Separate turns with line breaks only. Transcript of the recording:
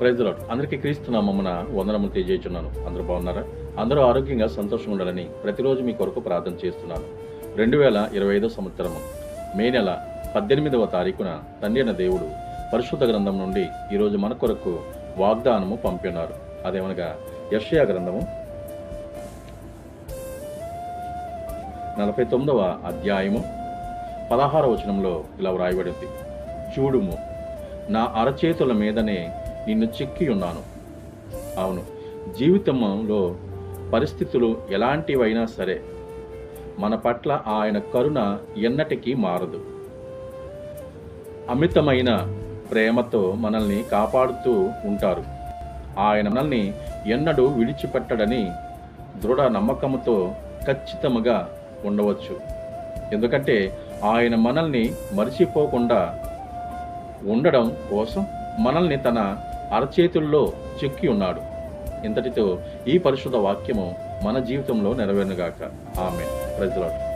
Praise lord అందరికీ క్రీస్తు నామమున వందనములు తెలియజేస్తున్నాను అందరూ బాగున్నారా? అందరూ ఆరోగ్యంగా సంతోషంగా ఉండాలని ప్రతిరోజు మీ కొరకు ప్రార్థన చేస్తున్నాను. రెండు వేల ఇరవై ఐదో సంవత్సరము మే నెల పద్దెనిమిదవ తారీఖున తండ్రి అయిన దేవుడు పరిశుద్ధ గ్రంథం నుండి ఈరోజు మన కొరకు వాగ్దానము పంపినారు. అదేమనగా యర్షయా గ్రంథము నలభై తొమ్మిదవ అధ్యాయము పదహార వచనంలో ఇలా వ్రాయబడింది. చూడుము నా అరచేతుల మీదనే నిన్ను చెక్కి ఉన్నాను. అవును జీవితంలో పరిస్థితులు ఎలాంటివైనా సరే మన పట్ల ఆయన కరుణ ఎన్నటికీ మారదు. అమితమైన ప్రేమతో మనల్ని కాపాడుతూ ఉంటారు. ఆయన మనల్ని ఎన్నడూ విడిచిపెట్టడని దృఢ నమ్మకంతో ఖచ్చితంగా ఉండవచ్చు. ఎందుకంటే ఆయన మనల్ని మరిచిపోకుండా ఉండడం కోసం మనల్ని తన అరచేతుల్లో చెక్కి ఉన్నాడు. ఇంతటితో ఈ పరిశుద్ధ వాక్యము మన జీవితంలో నెరవేరుగాక ఆమె ప్రజలాడు